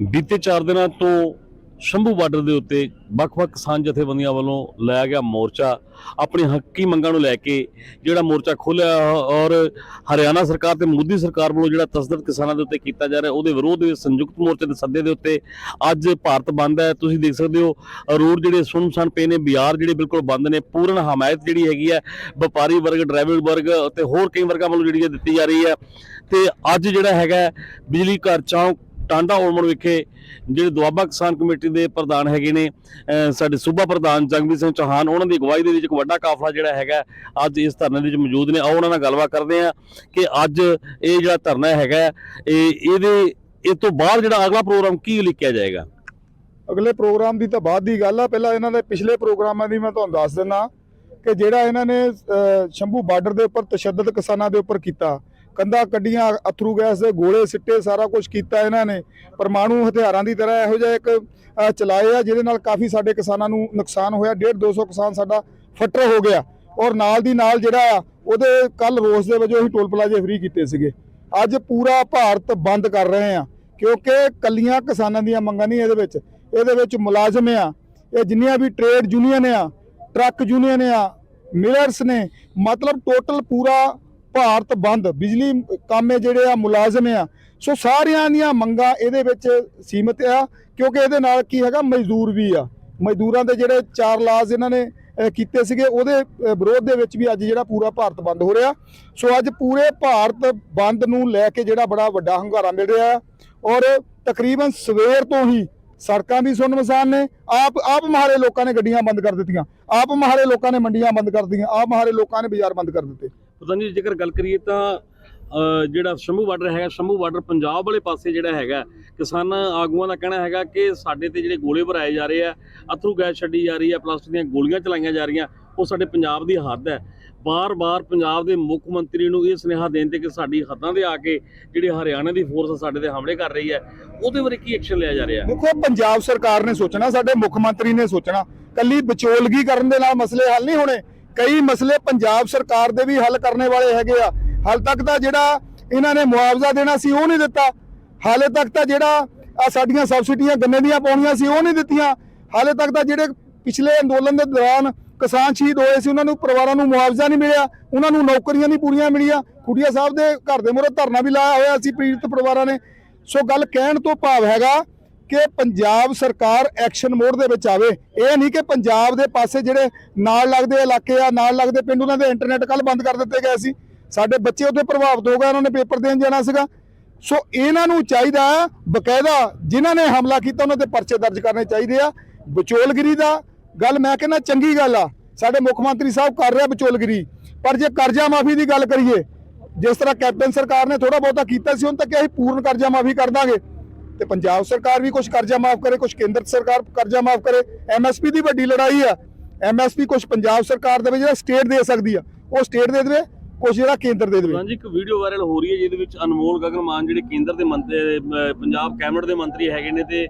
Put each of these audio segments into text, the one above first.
ਬੀਤੇ 4 ਦਿਨਾਂ ਤੋਂ ਸ਼ੰਭੂ ਬਾਰਡਰ ਦੇ ਉੱਤੇ ਵੱਖ-ਵੱਖ ਕਿਸਾਨ ਜਥੇਬੰਦੀਆਂ ਵੱਲੋਂ ਲਾਇਆ ਗਿਆ ਮੋਰਚਾ। ਆਪਣੀ ਹੱਕੀ ਮੰਗਾਂ ਨੂੰ ਲੈ ਕੇ ਜਿਹੜਾ ਮੋਰਚਾ ਖੋਲ੍ਹਿਆ ਔਰ ਹਰਿਆਣਾ ਸਰਕਾਰ ਤੇ ਮੋਦੀ ਸਰਕਾਰ ਵੱਲੋਂ ਜਿਹੜਾ ਤਸਦਦ ਕਿਸਾਨਾਂ ਦੇ ਉੱਤੇ ਕੀਤਾ ਜਾ ਰਿਹਾ, ਉਹਦੇ ਵਿਰੋਧ ਵਿੱਚ ਸੰਯੁਕਤ ਮੋਰਚੇ ਦੇ ਸੱਦੇ ਦੇ ਉੱਤੇ ਅੱਜ ਭਾਰਤ ਬੰਦ ਹੈ। ਤੁਸੀਂ ਦੇਖ ਸਕਦੇ ਹੋ, ਰੋਡ ਜਿਹੜੇ ਸੁੰਨਸਾਨ ਪਏ ਨੇ ਬਾਜ਼ਾਰ ਜਿਹੜੇ ਬਿਲਕੁਲ ਬੰਦ ਨੇ, ਪੂਰਨ ਹਮਾਇਤ ਜਿਹੜੀ ਹੈਗੀ ਹੈ, ਵਪਾਰੀ ਵਰਗ, ਡਰਾਈਵਰ ਵਰਗ ਅਤੇ ਹੋਰ ਕਈ ਵਰਗਾਂ ਵੱਲੋਂ ਜਿਹੜੀ ਹੈ ਦਿੱਤੀ ਜਾ ਰਹੀ ਹੈ। ਤੇ ਅੱਜ ਜਿਹੜਾ ਹੈਗਾ ਬਿਜਲੀ ਘਰ ਚੌਂਕ ਟਾਂਡਾ ਓਲਮਣ ਵਿਖੇ ਜਿਹੜੇ ਦੁਆਬਾ ਕਿਸਾਨ ਕਮੇਟੀ ਦੇ ਪ੍ਰਧਾਨ ਹੈਗੇ ਨੇ ਸਾਡੇ ਸੂਬਾ ਪ੍ਰਧਾਨ ਜਗਮੀਤ ਸਿੰਘ ਚੌਹਾਨ, ਉਹਨਾਂ ਦੀ ਅਗਵਾਈ ਦੇ ਵਿੱਚ ਇੱਕ ਵੱਡਾ ਕਾਫਲਾ ਜਿਹੜਾ ਹੈਗਾ, ਅੱਜ ਇਸ ਧਰਨੇ ਦੇ ਵਿੱਚ ਮੌਜੂਦ ਨੇ। ਆਓ ਉਹਨਾਂ ਨਾਲ ਗੱਲਬਾਤ ਕਰਦੇ ਆ ਕਿ ਅੱਜ ਇਹ ਜਿਹੜਾ ਧਰਨਾ ਹੈਗਾ, ਇਹ ਇਹਦੇ ਇਸ ਤੋਂ ਬਾਅਦ ਜਿਹੜਾ ਅਗਲਾ ਪ੍ਰੋਗਰਾਮ ਕੀ ਲਿਖਿਆ ਜਾਏਗਾ? ਅਗਲੇ ਪ੍ਰੋਗਰਾਮ ਦੀ ਤਾਂ ਬਾਅਦ ਦੀ ਗੱਲ ਆ। ਪਹਿਲਾਂ ਇਹਨਾਂ ਦੇ ਪਿਛਲੇ ਪ੍ਰੋਗਰਾਮਾਂ ਦੀ ਮੈਂ ਤੁਹਾਨੂੰ ਦੱਸ ਦਿੰਦਾ ਕਿ ਜਿਹੜਾ ਇਹਨਾਂ ਨੇ ਸ਼ੰਭੂ ਬਾਰਡਰ ਦੇ ਉੱਪਰ ਤਸ਼ੱਦਦ ਕਿਸਾਨਾਂ ਦੇ ਉੱਪਰ ਕੀਤਾ ਕੰਧਾਂ ਕੱਢੀਆਂ, ਅਥਰੂ ਗੈਸ ਦੇ ਗੋਲੇ ਸਿੱਟੇ, ਸਾਰਾ ਕੁਝ ਕੀਤਾ ਇਹਨਾਂ ਨੇ। ਪਰਮਾਣੂ ਹਥਿਆਰਾਂ ਦੀ ਤਰ੍ਹਾਂ ਇਹੋ ਜਿਹਾ ਇੱਕ ਚਲਾਏ ਆ, ਜਿਹਦੇ ਨਾਲ ਕਾਫੀ ਸਾਡੇ ਕਿਸਾਨਾਂ ਨੂੰ ਨੁਕਸਾਨ ਹੋਇਆ। 1.5 200 ਕਿਸਾਨ ਸਾਡਾ ਫੱਟਰ ਹੋ ਗਿਆ। ਔਰ ਨਾਲ ਦੀ ਨਾਲ ਜਿਹੜਾ ਆ, ਉਹਦੇ ਕੱਲ ਰੋਸ ਦੇ ਵਜੋਂ ਅਸੀਂ ਟੋਲ ਪਲਾਜ਼ੇ ਫ੍ਰੀ ਕੀਤੇ ਸੀਗੇ। ਅੱਜ ਪੂਰਾ ਭਾਰਤ ਬੰਦ ਕਰ ਰਹੇ ਆ, ਕਿਉਂਕਿ ਕੱਲੀਆਂ ਕਿਸਾਨਾਂ ਦੀਆਂ ਮੰਗਾਂ ਨਹੀਂ ਇਹਦੇ ਵਿੱਚ। ਇਹਦੇ ਵਿੱਚ ਮੁਲਾਜ਼ਮ ਆ, ਇਹ ਜਿੰਨੀਆਂ ਵੀ ਟ੍ਰੇਡ ਯੂਨੀਅਨ ਆ ਟਰੱਕ ਯੂਨੀਅਨ ਆ ਮਿਲਰਸ ਨੇ, ਮਤਲਬ ਟੋਟਲ ਪੂਰਾ ਭਾਰਤ ਬੰਦ, ਬਿਜਲੀ ਕਾਮੇ ਜਿਹੜੇ ਆ ਮੁਲਾਜ਼ਮ ਆ। ਸੋ ਸਾਰਿਆਂ ਦੀਆਂ ਮੰਗਾਂ ਇਹਦੇ ਵਿੱਚ ਸੀਮਿਤ ਆ, ਕਿਉਂਕਿ ਇਹਦੇ ਨਾਲ ਕੀ ਹੈਗਾ, ਮਜ਼ਦੂਰ ਵੀ ਆ। ਮਜ਼ਦੂਰਾਂ ਦੇ ਜਿਹੜੇ ਚਾਰ ਲਾਜ਼ ਇਹਨਾਂ ਨੇ ਕੀਤੇ ਸੀਗੇ, ਉਹਦੇ ਵਿਰੋਧ ਦੇ ਵਿੱਚ ਵੀ ਅੱਜ ਜਿਹੜਾ ਪੂਰਾ ਭਾਰਤ ਬੰਦ ਹੋ ਰਿਹਾ। ਸੋ ਅੱਜ ਪੂਰੇ ਭਾਰਤ ਬੰਦ ਨੂੰ ਲੈ ਕੇ ਜਿਹੜਾ ਬੜਾ ਵੱਡਾ ਹੰਗਾਰਾ ਮਿਲ ਰਿਹਾ ਹੈ ਔਰ ਤਕਰੀਬਨ ਸਵੇਰ ਤੋਂ ਹੀ ਸੜਕਾਂ ਵੀ ਸੁੰਨਮਸਾਨ ਨੇ। ਆਪ ਆਪ ਮਹਾਰੇ ਲੋਕਾਂ ਨੇ ਗੱਡੀਆਂ ਬੰਦ ਕਰ ਦਿੱਤੀਆਂ। ਆਪ ਮਹਾਰੇ ਲੋਕਾਂ ਨੇ ਮੰਡੀਆਂ ਬੰਦ ਕਰ ਦਿੱਤੀਆਂ। ਆਪ ਮਹਾਰੇ ਲੋਕਾਂ ਨੇ ਬਾਜ਼ਾਰ ਬੰਦ ਕਰ ਦਿੱਤੇ। ਪ੍ਰਧਾਨ ਜੀ ਜੇਕਰ ਗੱਲ ਕਰੀਏ ਤਾਂ ਜਿਹੜਾ ਸ਼ੰਭੂ ਬਾਰਡਰ ਹੈਗਾ ਸ਼ੰਭੂ ਬਾਰਡਰ ਪੰਜਾਬ ਵਾਲੇ ਪਾਸੇ ਜਿਹੜਾ ਹੈਗਾ, ਕਿਸਾਨ ਆਗੂਆਂ ਦਾ ਕਹਿਣਾ ਹੈਗਾ ਕਿ ਸਾਡੇ ਤੇ ਜਿਹੜੇ ਗੋਲੇ ਭਰਾਏ ਜਾ ਰਹੇ ਆ, ਅਥਰੂ ਗੈਸ ਛੱਡੀ ਜਾ ਰਹੀ ਹੈ ਪਲਾਸਟਿਕ ਦੀਆਂ ਗੋਲੀਆਂ ਚਲਾਈਆਂ ਜਾ ਰਹੀਆਂ, ਉਹ ਸਾਡੇ ਪੰਜਾਬ ਦੀ ਹੱਦ ਹੈ। ਬਾਰ-ਬਾਰ ਪੰਜਾਬ ਦੇ ਮੁੱਖ ਮੰਤਰੀ ਨੂੰ ਇਹ ਸੁਨੇਹਾ ਦੇਣ ਤੇ ਕਿ ਸਾਡੀ ਹੱਦਾਂ ਦੇ ਆ ਕੇ ਜਿਹੜੇ ਹਰਿਆਣਾ ਦੀ ਫੋਰਸ ਸਾਡੇ ਤੇ ਹਮਲੇ ਕਰ ਰਹੀ ਹੈ, ਉਹਦੇ ਬਾਰੇ ਕੀ ਐਕਸ਼ਨ ਲਿਆ ਜਾ ਰਿਹਾ? ਦੇਖੋ, ਪੰਜਾਬ ਸਰਕਾਰ ਨੇ ਸੋਚਣਾ, ਸਾਡੇ ਮੁੱਖ ਮੰਤਰੀ ਨੇ ਸੋਚਣਾ, ਕੱਲੀ ਵਿਚੋਲਗੀ ਕਰਨ ਦੇ ਨਾਲ ਮਸਲੇ ਹੱਲ ਨਹੀਂ ਹੋਣੇ। ਕਈ ਮਸਲੇ ਪੰਜਾਬ ਸਰਕਾਰ ਦੇ ਵੀ ਹੱਲ ਕਰਨੇ ਵਾਲੇ ਹੈਗੇ ਆ। ਹਾਲ ਤੱਕ ਤਾਂ ਜਿਹੜਾ ਇਹਨਾਂ ਨੇ ਮੁਆਵਜ਼ਾ ਦੇਣਾ ਸੀ ਉਹ ਨਹੀਂ ਦਿੱਤਾ। ਹਾਲੇ ਤੱਕ ਤਾਂ ਜਿਹੜਾ ਆ ਸਾਡੀਆਂ ਸਬਸਿਡੀਆਂ ਗੰਨੇ ਦੀਆਂ ਪਾਉਣੀਆਂ ਸੀ ਉਹ ਨਹੀਂ ਦਿੱਤੀਆਂ। ਹਾਲੇ ਤੱਕ ਤਾਂ ਜਿਹੜੇ ਪਿਛਲੇ ਅੰਦੋਲਨ ਦੇ ਦੌਰਾਨ ਕਿਸਾਨ ਸ਼ਹੀਦ ਹੋਏ ਸੀ, ਉਹਨਾਂ ਨੂੰ ਪਰਿਵਾਰਾਂ ਨੂੰ ਮੁਆਵਜ਼ਾ ਨਹੀਂ ਮਿਲਿਆ। ਉਹਨਾਂ ਨੂੰ ਨੌਕਰੀਆਂ ਨਹੀਂ ਪੂਰੀਆਂ ਮਿਲੀਆਂ। ਖੁੱਡੀਆ ਸਾਹਿਬ ਦੇ ਘਰ ਦੇ ਮੂਹਰੇ ਧਰਨਾ ਵੀ ਲਾਇਆ ਹੋਇਆ ਸੀ, ਪੀੜਤ ਪਰਿਵਾਰਾਂ ਨੇ। ਸੋ ਗੱਲ ਕਹਿਣ ਤੋਂ ਭਾਵ ਹੈਗਾ ਕਿ ਪੰਜਾਬ ਸਰਕਾਰ ਐਕਸ਼ਨ ਮੋਡ ਦੇ ਵਿੱਚ ਆਵੇ। ਇਹ ਨਹੀਂ ਕਿ ਪੰਜਾਬ ਦੇ ਪਾਸੇ ਜਿਹੜੇ ਨਾਲ ਲੱਗਦੇ ਇਲਾਕੇ ਆ, ਨਾਲ ਲੱਗਦੇ ਪਿੰਡ, ਉਹਨਾਂ ਦੇ ਇੰਟਰਨੈਟ ਕੱਲ ਬੰਦ ਕਰ ਦਿੱਤੇ ਗਏ ਸੀ। ਸਾਡੇ ਬੱਚੇ ਉੱਥੇ ਪ੍ਰਭਾਵਿਤ ਹੋ ਗਏ, ਉਹਨਾਂ ਨੇ ਪੇਪਰ ਦੇਣ ਜਾਣਾ ਸੀਗਾ। ਸੋ ਇਹਨਾਂ ਨੂੰ ਚਾਹੀਦਾ ਬਕਾਇਦਾ ਜਿਨ੍ਹਾਂ ਨੇ ਹਮਲਾ ਕੀਤਾ, ਉਹਨਾਂ ਤੇ ਪਰਚੇ ਦਰਜ ਕਰਨੇ ਚਾਹੀਦੇ ਆ। ਵਿਚੋਲਗਿਰੀ ਦਾ ਗੱਲ ਮੈਂ ਕਹਿੰਦਾ ਚੰਗੀ ਗੱਲ ਆ। ਸਾਡੇ ਮੁੱਖ ਮੰਤਰੀ ਸਾਹਿਬ ਕਰ ਰਿਹਾ ਵਿਚੋਲਗਿਰੀ। ਪਰ ਜੇ ਕਰਜ਼ਾ ਮਾਫੀ ਦੀ ਗੱਲ ਕਰੀਏ, ਜਿਸ ਤਰ੍ਹਾਂ ਕੈਪਟਨ ਸਰਕਾਰ ਨੇ ਥੋੜਾ ਬਹੁਤਾ ਕੀਤਾ ਸੀ ਹੁਣ ਤੱਕ ਅਸੀਂ ਪੂਰਨ ਕਰਜ਼ਾ ਮਾਫੀ ਕਰ ਦਾਂਗੇ। ਤੇ ਪੰਜਾਬ ਸਰਕਾਰ ਵੀ ਕੁਝ ਕਰਜ਼ਾ ਮਾਫ ਕਰੇ ਕੁਝ ਕੇਂਦਰ ਸਰਕਾਰ ਕਰਜ਼ਾ ਮਾਫ ਕਰੇ। ਐਮਐਸਪੀ ਦੀ ਵੱਡੀ ਲੜਾਈ ਆ। ਐਮਐਸਪੀ ਕੁਝ ਪੰਜਾਬ ਸਰਕਾਰ ਦੇਵੇ ਜਿਹੜਾ ਸਟੇਟ ਦੇ ਸਕਦੀ ਆ ਉਹ ਸਟੇਟ ਦੇ ਦੇਵੇ ਕੁਝ ਜਿਹੜਾ ਕੇਂਦਰ ਦੇ ਦੇਵੇ। ਪ੍ਰਧਾਨ ਜੀ ਇੱਕ ਵੀਡੀਓ ਵਾਇਰਲ ਹੋ ਰਹੀ ਹੈ ਜਿਹਦੇ ਵਿੱਚ ਅਨਮੋਲ ਗਗਨ ਮਾਨ ਜਿਹੜੇ ਕੇਂਦਰ ਦੇ ਮੰਤਰੀ ਪੰਜਾਬ ਕੈਬਨਿਟ ਦੇ ਮੰਤਰੀ ਹੈਗੇ ਨੇ ਤੇ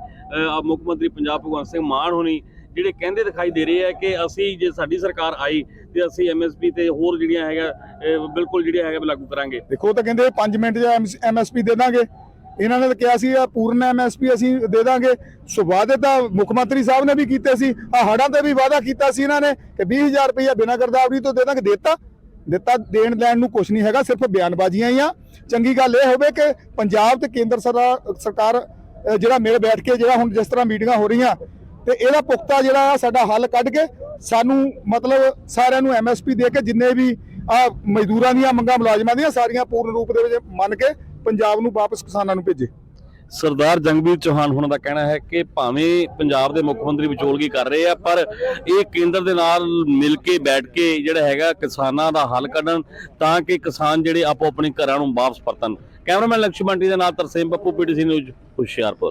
ਮੁੱਖ ਮੰਤਰੀ ਪੰਜਾਬ ਭਗਵੰਤ ਸਿੰਘ ਮਾਨ ਹੋਣੀ ਜਿਹੜੇ ਕਹਿੰਦੇ ਦਿਖਾਈ ਦੇ ਰਹੇ ਆ ਕਿ ਅਸੀਂ ਜੇ ਸਾਡੀ ਸਰਕਾਰ ਆਈ ਤੇ ਅਸੀਂ ਐਮਐਸਪੀ ਤੇ ਹੋਰ ਜਿਹੜੀਆਂ ਹੈਗਾ ਬਿਲਕੁਲ ਜਿਹੜੀਆਂ ਹੈਗਾ ਲਾਗੂ ਕਰਾਂਗੇ। ਦੇਖੋ ਤਾਂ ਕਹਿੰਦੇ 5 ਮਿੰਟ ਜਾਂ ਐਮਐਸਪੀ ਦੇ ਦਾਂਗੇ। ਇਹਨਾਂ ਨੇ ਕਿਹਾ ਸੀ ਆ ਪੂਰਨ ਐਮਐਸਪੀ ਅਸੀਂ ਦੇ ਦਾਂਗੇ। ਸੋ ਵਾਅਦੇ ਤਾਂ ਮੁੱਖ ਮੰਤਰੀ ਸਾਹਿਬ ਨੇ ਵੀ ਕੀਤੇ ਸੀ ਆ ਹੜਾਂ ਤੇ ਵੀ ਵਾਅਦਾ ਕੀਤਾ ਸੀ ਇਹਨਾਂ ਨੇ ਕਿ 20000 ਰੁਪਇਆ ਬਿਨਾਂ ਗਰਦਾਵਰੀ ਤੋਂ ਦੇ ਦਾਂਗੇ। ਦਿੱਤਾ ਦਿੱਤਾ ਦੇਣ ਲੈਣ ਨੂੰ ਕੁਝ ਨਹੀਂ ਹੈਗਾ, ਸਿਰਫ ਬਿਆਨਬਾਜ਼ੀਆਂ ਹੀ ਆ। ਚੰਗੀ ਗੱਲ ਇਹ ਹੋਵੇ ਕਿ ਪੰਜਾਬ ਤੇ ਕੇਂਦਰ ਸਰਕਾਰ ਸਰਕਾਰ ਜਿਹੜਾ ਮਿਲ ਬੈਠ ਕੇ ਜਿਹੜਾ ਹੁਣ ਜਿਸ ਤਰ੍ਹਾਂ ਮੀਟਿੰਗਾਂ ਹੋ ਰਹੀਆਂ, ਤੇ ਇਹਦਾ ਪੁਖਤਾ ਜਿਹੜਾ ਆ ਸਾਡਾ ਹੱਲ ਕੱਢ ਕੇ ਸਾਨੂੰ ਮਤਲਬ ਸਾਰਿਆਂ ਨੂੰ ਐਮਐਸਪੀ ਦੇ ਕੇ ਜਿੰਨੇ ਵੀ ਆ ਮਜ਼ਦੂਰਾਂ ਦੀਆਂ ਮੰਗਾਂ, ਮੁਲਾਜ਼ਮਾਂ ਦੀਆਂ ਸਾਰੀਆਂ ਪੂਰਨ ਰੂਪ ਦੇ ਵਿੱਚ ਮੰਨ ਕੇ ਪੰਜਾਬ ਨੂੰ ਵਾਪਸ ਕਿਸਾਨਾਂ ਨੂੰ ਭੇਜੇ। ਸਰਦਾਰ ਜੰਗਵੀਰ ਚੌਹਾਨ ਹੋਣਾ ਦਾ ਕਹਿਣਾ ਹੈ ਕਿ ਭਾਵੇਂ ਪੰਜਾਬ ਦੇ ਮੁੱਖ ਮੰਤਰੀ ਵਿਚੋਲਗੀ ਕਰ ਰਹੇ ਆ, ਪਰ ਇਹ ਕੇਂਦਰ ਦੇ ਨਾਲ ਮਿਲ ਕੇ ਬੈਠ ਕੇ ਜਿਹੜਾ ਹੈਗਾ ਕਿਸਾਨਾਂ ਦਾ ਹੱਲ ਕੱਢਣ ਤਾਂ ਕਿ ਕਿਸਾਨ ਜਿਹੜੇ ਆਪੋ ਆਪਣੇ ਘਰਾਂ ਨੂੰ ਵਾਪਸ ਪਰਤਣ। ਕੈਮਰਾਮੈਨ ਲਕਸ਼ਮਣ ਟੀ ਦੇ ਨਾਲ ਤਰਸੇਮ ਪੱਪੂ ਪੀਟੀਸੀ ਨਿਊਜ਼ ਹੁਸ਼ਿਆਰਪੁਰ।